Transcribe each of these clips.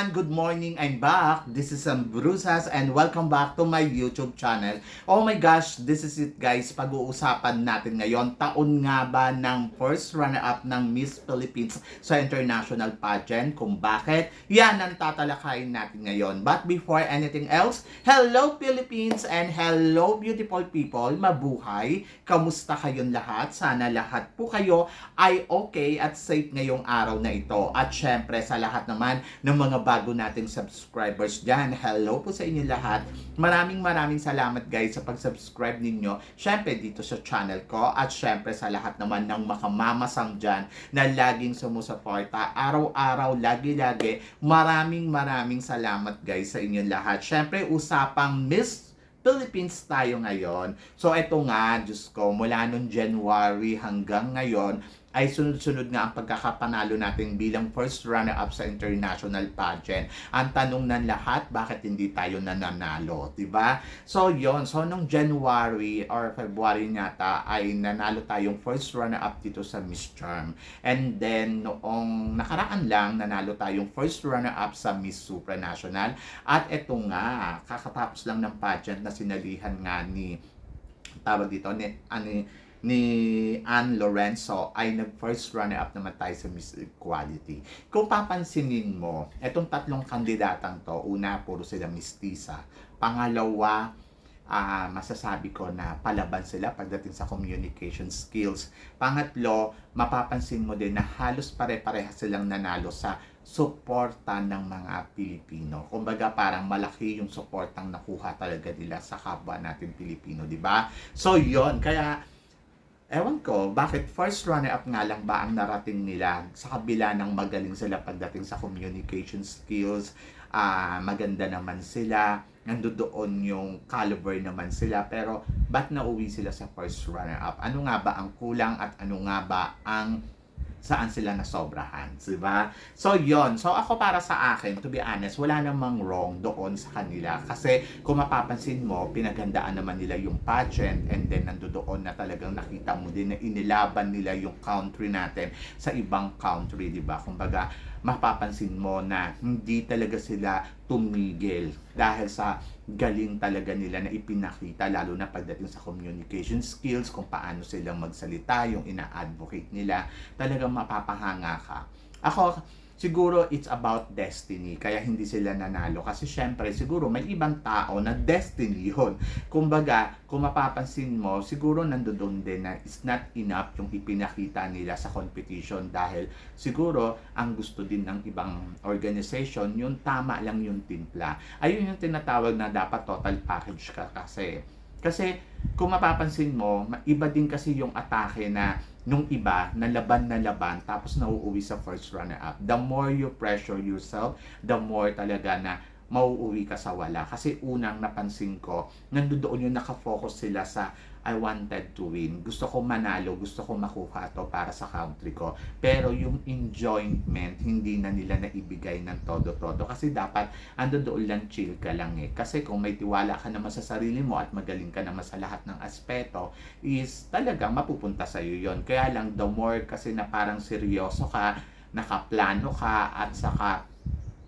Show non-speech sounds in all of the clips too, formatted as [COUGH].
everyone! Good morning! I'm back. This is Sam Brusas and welcome back to my YouTube channel. Oh my gosh, this is it guys. Pag-uusapan natin ngayon, taon nga ba ng first runner-up ng Miss Philippines sa international pageant? Kung bakit? Yan ang tatalakayin natin ngayon. But before anything else, hello Philippines and hello beautiful people. Mabuhay! Kamusta kayong lahat? Sana lahat po kayo ay okay at safe ngayong araw na ito. At syempre sa lahat naman ng mga bago nating subscribers dyan. Hello po sa inyo lahat. Maraming maraming salamat guys sa pag-subscribe ninyo. Syempre dito sa channel ko at syempre sa lahat naman ng makamamasang dyan na laging sumusuporta. Araw-araw, lagi-lagi. Maraming maraming salamat guys sa inyo lahat. Syempre usapang Miss Philippines tayo ngayon. So ito nga, Diyos ko, mula noong January hanggang ngayon, ay sunod-sunod nga ang pagkakapanalo natin bilang first runner-up sa international pageant. Ang tanong ng lahat, bakit hindi tayo nananalo? 'di ba? So yon so nung January or February yata ay nanalo tayong first runner-up dito sa Miss Charm. And then noong nakaraan lang, nanalo tayong first runner-up sa Miss Supranational. At eto nga, kakatapos lang ng pageant na sinalihan nga ni tawag dito ni ani ni Ann Lorenzo ay nag-first runner-up naman tayo sa Miss Equality. Kung papansinin mo, etong tatlong kandidatang to, una, puro sila mistisa. Pangalawa, ah masasabi ko na palaban sila pagdating sa communication skills. Pangatlo, mapapansin mo din na halos pare-pareha silang nanalo sa suporta ng mga Pilipino. Kumbaga parang malaki yung suportang nakuha talaga nila sa kapwa natin Pilipino, di ba? So yon kaya Ewan ko, bakit first runner-up nga lang ba ang narating nila sa kabila ng magaling sila pagdating sa communication skills, ah maganda naman sila, nandoon yung caliber naman sila, pero ba't nauwi sila sa first runner-up? Ano nga ba ang kulang at ano nga ba ang saan sila nasobrahan, di ba? So, yon So, ako para sa akin, to be honest, wala namang wrong doon sa kanila. Kasi, kung mapapansin mo, pinagandaan naman nila yung pageant and then nandoon na talagang nakita mo din na inilaban nila yung country natin sa ibang country, di ba? Kumbaga, mapapansin mo na hindi talaga sila tumigil dahil sa galing talaga nila na ipinakita lalo na pagdating sa communication skills kung paano silang magsalita yung ina-advocate nila talagang mapapahanga ka. Ako siguro it's about destiny kaya hindi sila nanalo. Kasi syempre siguro may ibang tao na destiny yun. Kumbaga kung mapapansin mo siguro nandoon din na it's not enough yung ipinakita nila sa competition dahil siguro ang gusto din ng ibang organization yung tama lang yung timpla. Ayun yung tinatawag na dapat total package ka kasi kasi kung mapapansin mo, iba din kasi yung atake na nung iba na laban na laban tapos nauuwi sa first runner-up. The more you pressure yourself, the more talaga na mauuwi ka sa wala. Kasi unang napansin ko, nandoon yung nakafocus sila sa I wanted to win. Gusto ko manalo, gusto ko makuha to para sa country ko. Pero yung enjoyment, hindi na nila naibigay ng todo-todo. Kasi dapat, ando doon lang chill ka lang eh. Kasi kung may tiwala ka naman sa sarili mo at magaling ka naman sa lahat ng aspeto, is talaga mapupunta sa iyo yon Kaya lang, the more kasi na parang seryoso ka, nakaplano ka, at saka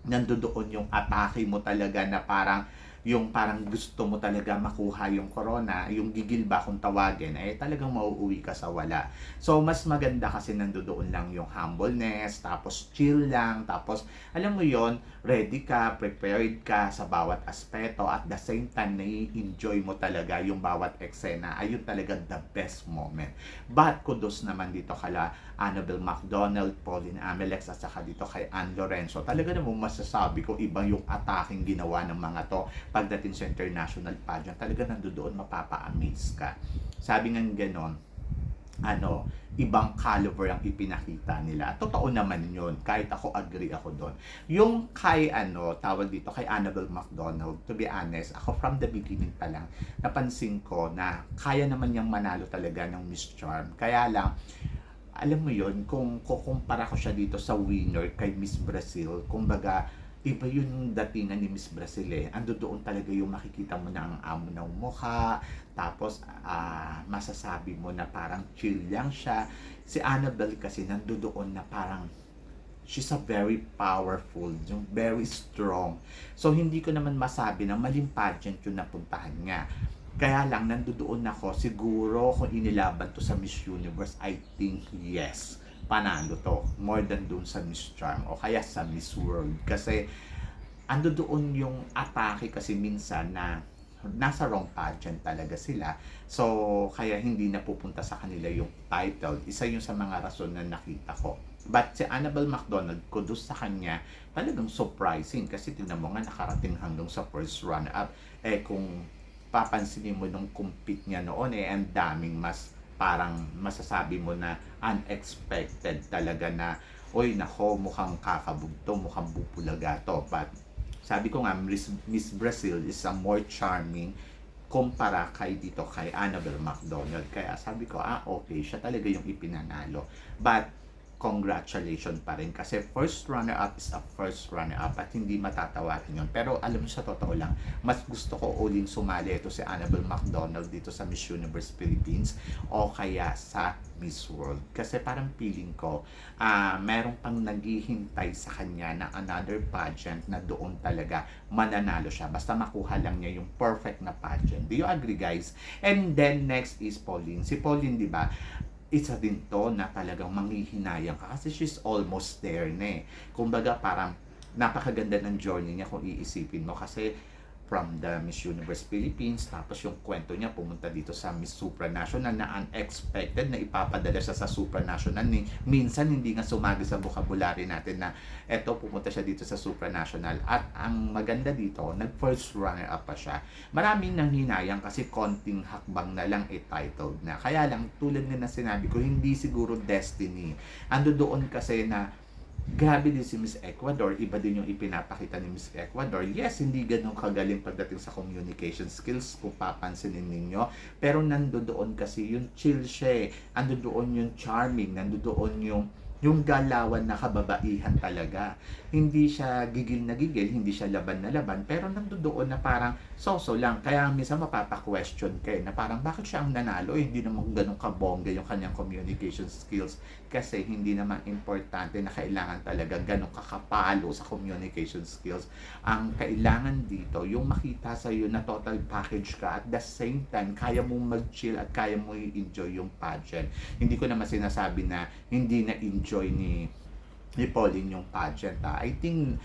nandoon yung atake mo talaga na parang yung parang gusto mo talaga makuha yung corona, yung gigil ba kung tawagin, ay talagang mauuwi ka sa wala. So, mas maganda kasi nandoon lang yung humbleness, tapos chill lang, tapos alam mo yon ready ka, prepared ka sa bawat aspeto, at the same time, nai-enjoy mo talaga yung bawat eksena. Ayun talaga the best moment. But kudos naman dito kala Annabelle McDonald, Pauline Amelex, at saka dito kay Ann Lorenzo. Talaga namang masasabi ko, ibang yung ataking ginawa ng mga to pagdating sa international pageant, talaga nandoon mapapa-amaze ka. Sabi nga ganon, ano, ibang caliber ang ipinakita nila. Totoo naman yun, kahit ako agree ako doon. Yung kay, ano, tawag dito, kay Annabelle McDonald, to be honest, ako from the beginning pa lang, napansin ko na kaya naman niyang manalo talaga ng Miss Charm. Kaya lang, alam mo yon kung kukumpara ko siya dito sa winner kay Miss Brazil, kumbaga, iba yung datingan ni Miss Brazil eh. Ando doon talaga yung makikita mo na ang amo ng mukha, tapos ah, masasabi mo na parang chill lang siya. Si Annabelle kasi nandoon na parang she's a very powerful, yung very strong. So, hindi ko naman masabi na maling pageant yung napuntahan niya. Kaya lang, nandoon ako, siguro kung inilaban to sa Miss Universe, I think yes, panalo to. More than dun sa Miss Charm o kaya sa Miss World. Kasi, ando doon yung atake kasi minsan na nasa wrong pageant talaga sila. So, kaya hindi na pupunta sa kanila yung title. Isa yung sa mga rason na nakita ko. But si Annabelle McDonald, kudos sa kanya, talagang surprising kasi tingnan mo nga nakarating hanggang sa first run-up. Eh kung papansinin mo nung compete niya noon, eh ang daming mas parang masasabi mo na unexpected talaga na oy nako mukhang kakabugto, mukhang bupulaga to. But sabi ko nga, Miss, Brazil is a more charming kumpara kay dito kay Annabelle McDonald. Kaya sabi ko, ah okay, siya talaga yung ipinanalo. But congratulations pa rin kasi first runner-up is a first runner-up at hindi matatawarin yun. Pero alam mo sa totoo lang, mas gusto ko uling sumali ito si Annabelle McDonald dito sa Miss Universe Philippines o kaya sa Miss World. Kasi parang feeling ko, ah meron pang naghihintay sa kanya na another pageant na doon talaga mananalo siya. Basta makuha lang niya yung perfect na pageant. Do you agree guys? And then next is Pauline. Si Pauline, di ba, isa din to na talagang manghihinayang ka kasi she's almost there na eh. Kumbaga parang napakaganda ng journey niya kung iisipin mo kasi from the Miss Universe Philippines. Tapos yung kwento niya pumunta dito sa Miss Supranational na unexpected na ipapadala siya sa Supranational ni minsan hindi nga sumagi sa vocabulary natin na eto pumunta siya dito sa Supranational. At ang maganda dito nag first runner up pa siya. Maraming nang hinayang kasi konting hakbang na lang i-titled na. Kaya lang tulad nga na sinabi ko hindi siguro destiny. Ando doon kasi na grabe din si Miss Ecuador, iba din yung ipinapakita ni Miss Ecuador. Yes, hindi ganun kagaling pagdating sa communication skills kung papansinin ninyo. Pero nandoon kasi yung chill siya eh. Ando doon yung charming, nandoon yung yung galawan na kababaihan talaga. Hindi siya gigil na gigil, hindi siya laban na laban, pero nandoon na parang soso lang. Kaya minsan mapapa-question kayo na parang bakit siya ang nanalo? Eh, hindi naman ganun kabongga yung kanyang communication skills kasi hindi naman importante na kailangan talaga ganun kakapalo sa communication skills. Ang kailangan dito, yung makita sa iyo na total package ka at the same time, kaya mong mag-chill at kaya mo i-enjoy yung pageant. Hindi ko naman sinasabi na hindi na-enjoy ni ni Pauline yung pageant. ah. I think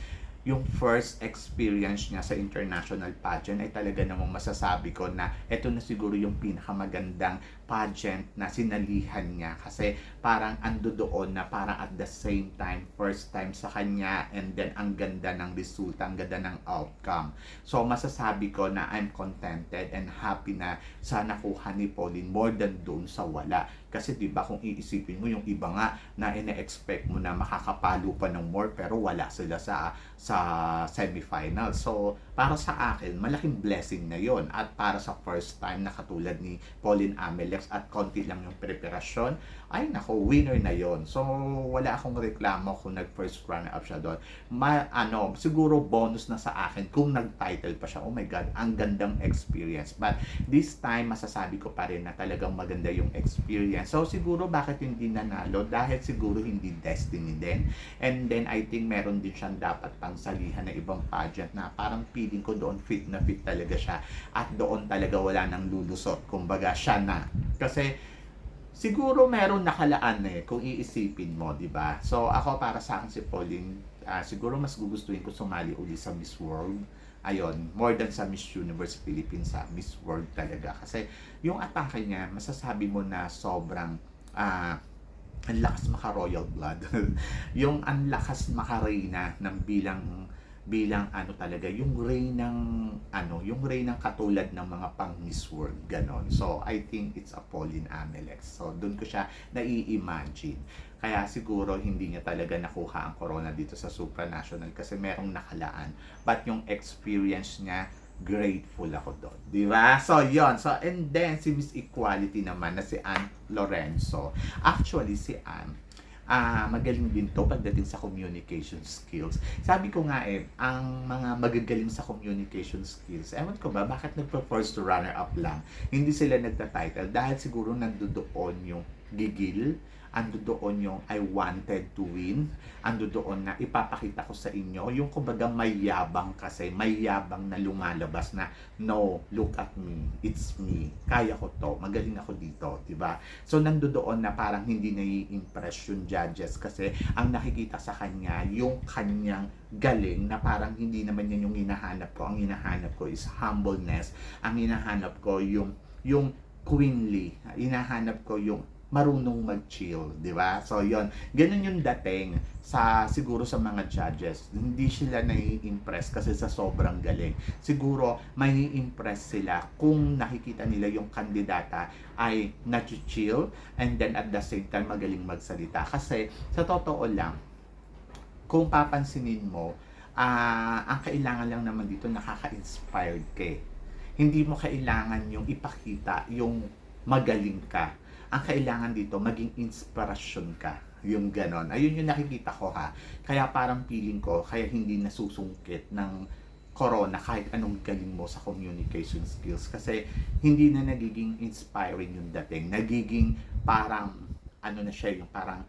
yung first experience niya sa international pageant ay talaga namang masasabi ko na ito na siguro yung pinakamagandang pageant na sinalihan niya kasi parang ando doon na parang at the same time first time sa kanya and then ang ganda ng resulta, ang ganda ng outcome. So masasabi ko na I'm contented and happy na sana kuha ni Pauline more than doon sa wala. Kasi 'di ba kung iisipin mo yung iba nga na ine-expect mo na makakapalo pa ng more pero wala sila sa sa semifinal. So para sa akin, malaking blessing na yon at para sa first time na katulad ni Pauline Amelex at konti lang yung preparasyon, ay nako, winner na yon So wala akong reklamo kung nag first runner up siya doon. Ma, ano, siguro bonus na sa akin kung nag-title pa siya. Oh my God, ang gandang experience. But this time, masasabi ko pa rin na talagang maganda yung experience. So siguro bakit hindi nanalo? Dahil siguro hindi destiny din. And then I think meron din siyang dapat pang salihan na ibang pageant na parang feeling ko doon fit na fit talaga siya. At doon talaga wala nang lulusot. Kumbaga siya na. Kasi siguro meron nakalaan eh kung iisipin mo, 'di ba? So ako para sa akin si Pauline, ah, siguro mas gugustuhin ko sumali uli sa Miss World. Ayun, more than sa Miss Universe Philippines sa Miss World talaga kasi yung atake niya, masasabi mo na sobrang ah ang lakas maka royal blood. [LAUGHS] yung ang lakas makareyna ng bilang bilang ano talaga yung reign ng yung ng katulad ng mga pang Miss World ganon so I think it's a Pauline Amelex so doon ko siya nai-imagine kaya siguro hindi niya talaga nakuha ang corona dito sa supranational kasi merong nakalaan but yung experience niya grateful ako doon. Di ba? So, yon So, and then, si Miss Equality naman na si Ann Lorenzo. Actually, si Ann, ah magaling din to pagdating sa communication skills. Sabi ko nga eh, ang mga magagaling sa communication skills, ewan ko ba, bakit nagpa-first runner-up lang? Hindi sila nagta-title dahil siguro nandoon yung gigil ando doon yung I wanted to win, ando doon na ipapakita ko sa inyo, yung kumbaga may yabang kasi, may yabang na lumalabas na, no, look at me, it's me, kaya ko to, magaling ako dito, di ba? So nando doon na parang hindi nai-impress yung judges kasi ang nakikita sa kanya, yung kanyang galing na parang hindi naman yan yung hinahanap ko. Ang hinahanap ko is humbleness. Ang hinahanap ko yung yung queenly. Hinahanap ko yung marunong mag-chill, di ba? So, yon Ganun yung dating sa siguro sa mga judges. Hindi sila nai-impress kasi sa sobrang galing. Siguro may impress sila kung nakikita nila yung kandidata ay nag-chill and then at the same time magaling magsalita. Kasi sa totoo lang, kung papansinin mo, ah ang kailangan lang naman dito nakaka-inspired ka eh. Hindi mo kailangan yung ipakita yung magaling ka. Ang kailangan dito maging inspirasyon ka. Yung ganon. Ayun yung nakikita ko ha. Kaya parang feeling ko, kaya hindi nasusungkit ng corona kahit anong galing mo sa communication skills kasi hindi na nagiging inspiring yung dating nagiging parang ano na siya yung parang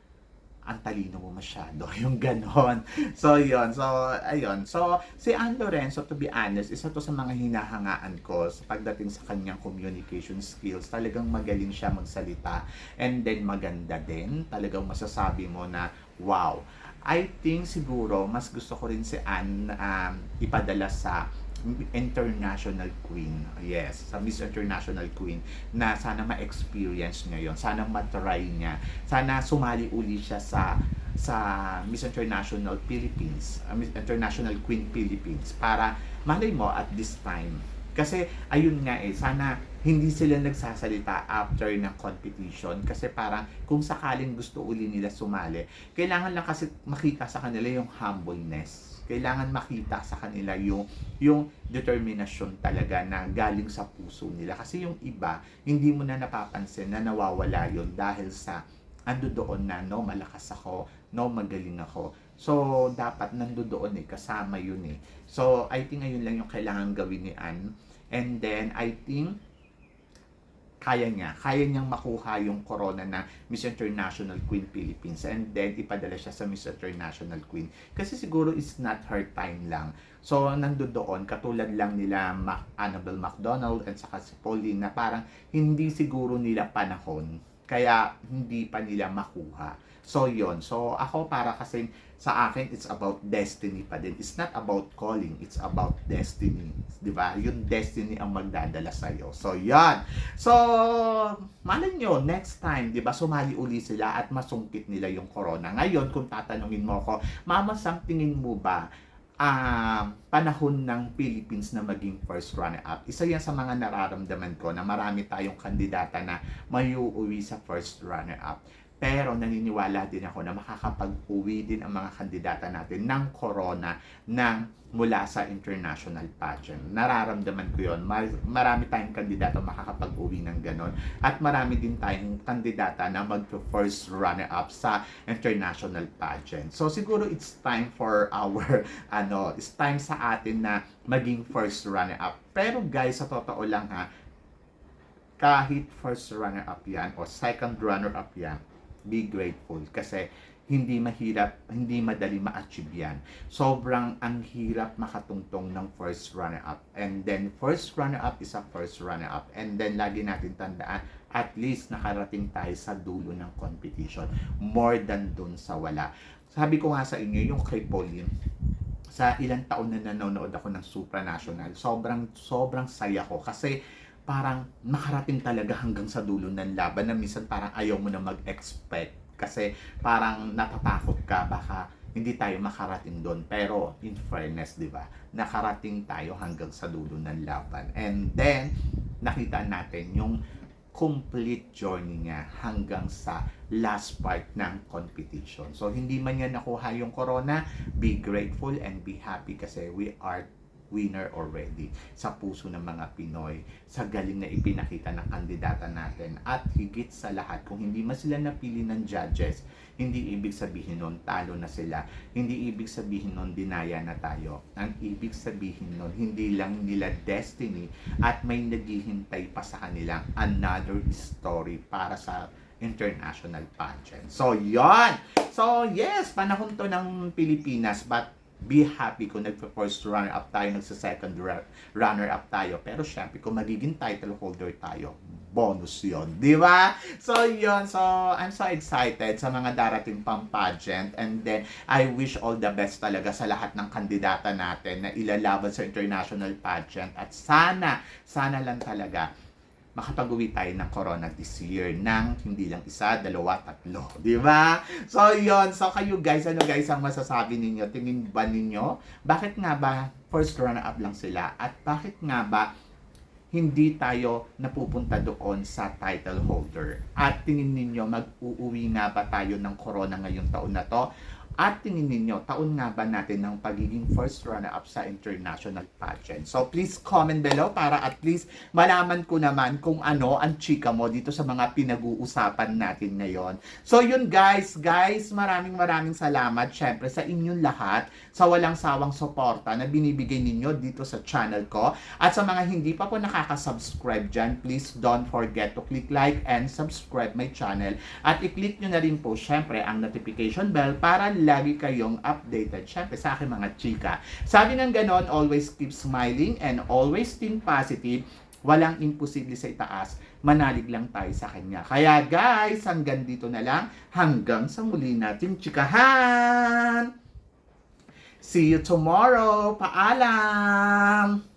ang talino mo masyado, [LAUGHS] yung ganon. So, yon So, ayun. So, si Ann Lorenzo, to be honest, isa to sa mga hinahangaan ko sa pagdating sa kanyang communication skills. Talagang magaling siya magsalita. And then, maganda din. Talagang masasabi mo na, wow. I think siguro, mas gusto ko rin si Ann um, ipadala sa International Queen. Yes, sa Miss International Queen na sana ma-experience niya yon, sana matry niya, sana sumali uli siya sa sa Miss International Philippines, uh, Miss International Queen Philippines para malay mo at this time. Kasi ayun nga eh, sana hindi sila nagsasalita after ng competition. Kasi parang kung sakaling gusto uli nila sumali, kailangan lang kasi makita sa kanila yung humbleness. Kailangan makita sa kanila yung yung determinasyon talaga na galing sa puso nila. Kasi yung iba hindi mo na napapansin na nawawala yon dahil sa ando doon na no malakas ako no magaling ako. So dapat nando doon eh kasama yun eh. So I think ayun lang yung kailangan gawin ni Ann. And then I think kaya niya, kaya niyang makuha yung corona na Miss International Queen Philippines and then ipadala siya sa Miss International Queen. Kasi siguro it's not her time lang. So, nando doon, katulad lang nila Mac Annabelle McDonald at saka si Pauline na parang hindi siguro nila panahon. Kaya hindi pa nila makuha. So, yon So, ako para kasi sa akin, it's about destiny pa din. It's not about calling. It's about destiny. Di ba? Yung destiny ang magdadala sa'yo. So, yan. So, malay nyo, next time, di ba, sumali uli sila at masungkit nila yung corona. Ngayon, kung tatanungin mo ko, Mama, Sam, tingin mo ba, ah panahon ng Philippines na maging first runner-up. Isa yan sa mga nararamdaman ko na marami tayong kandidata na may uuwi sa first runner-up. Pero naniniwala din ako na makakapag-uwi din ang mga kandidata natin ng corona ng mula sa international pageant. Nararamdaman ko yon. Marami tayong kandidata makakapag-uwi ng ganon. At marami din tayong kandidata na mag-first runner-up sa international pageant. So siguro it's time for our, [LAUGHS] ano, it's time sa atin na maging first runner-up. Pero guys, sa totoo lang ha, kahit first runner-up yan o second runner-up yan, be grateful kasi hindi mahirap, hindi madali ma-achieve yan. Sobrang ang hirap makatungtong ng first runner-up. And then, first runner-up is a first runner-up. And then, lagi natin tandaan, at least nakarating tayo sa dulo ng competition. More than dun sa wala. Sabi ko nga sa inyo, yung kay Pauline, sa ilang taon na nanonood ako ng supranational, sobrang, sobrang saya ko. Kasi, parang nakarating talaga hanggang sa dulo ng laban na minsan parang ayaw mo na mag-expect kasi parang natatakot ka baka hindi tayo makarating doon pero in fairness 'di ba nakarating tayo hanggang sa dulo ng laban and then nakita natin yung complete journey niya hanggang sa last part ng competition. So, hindi man niya nakuha yung corona, be grateful and be happy kasi we are winner already sa puso ng mga Pinoy sa galing na ipinakita ng kandidata natin at higit sa lahat kung hindi man sila napili ng judges hindi ibig sabihin nun talo na sila hindi ibig sabihin nun dinaya na tayo ang ibig sabihin nun hindi lang nila destiny at may naghihintay pa sa kanilang another story para sa international pageant. So, yon. So, yes, panahon to ng Pilipinas, but be happy kung nagpa-first runner-up tayo, nagsa-second runner-up tayo. Pero syempre, kung magiging title holder tayo, bonus yon Di ba? So, yon So, I'm so excited sa mga darating pang pageant. And then, I wish all the best talaga sa lahat ng kandidata natin na ilalaban sa international pageant. At sana, sana lang talaga, makapag-uwi tayo ng corona this year ng hindi lang isa, dalawa, tatlo. [LAUGHS] Di ba? So, yon So, kayo guys, ano guys ang masasabi ninyo? Tingin ba ninyo? Bakit nga ba first runner-up lang sila? At bakit nga ba hindi tayo napupunta doon sa title holder? At tingin ninyo, mag-uuwi nga ba tayo ng corona ngayong taon na to? At tingin ninyo, taon nga ba natin ng pagiging first runner-up sa international pageant? So please comment below para at least malaman ko naman kung ano ang chika mo dito sa mga pinag-uusapan natin ngayon. So yun guys, guys, maraming maraming salamat syempre sa inyong lahat sa walang sawang suporta na binibigay ninyo dito sa channel ko. At sa mga hindi pa po nakaka-subscribe dyan, please don't forget to click like and subscribe my channel. At i-click nyo na rin po syempre ang notification bell para lagi kayong updated syempre sa aking mga chika. Sabi ng ganon, always keep smiling and always think positive. Walang imposible sa itaas. Manalig lang tayo sa kanya. Kaya guys, hanggang dito na lang. Hanggang sa muli nating chikahan! See you tomorrow. Paalam!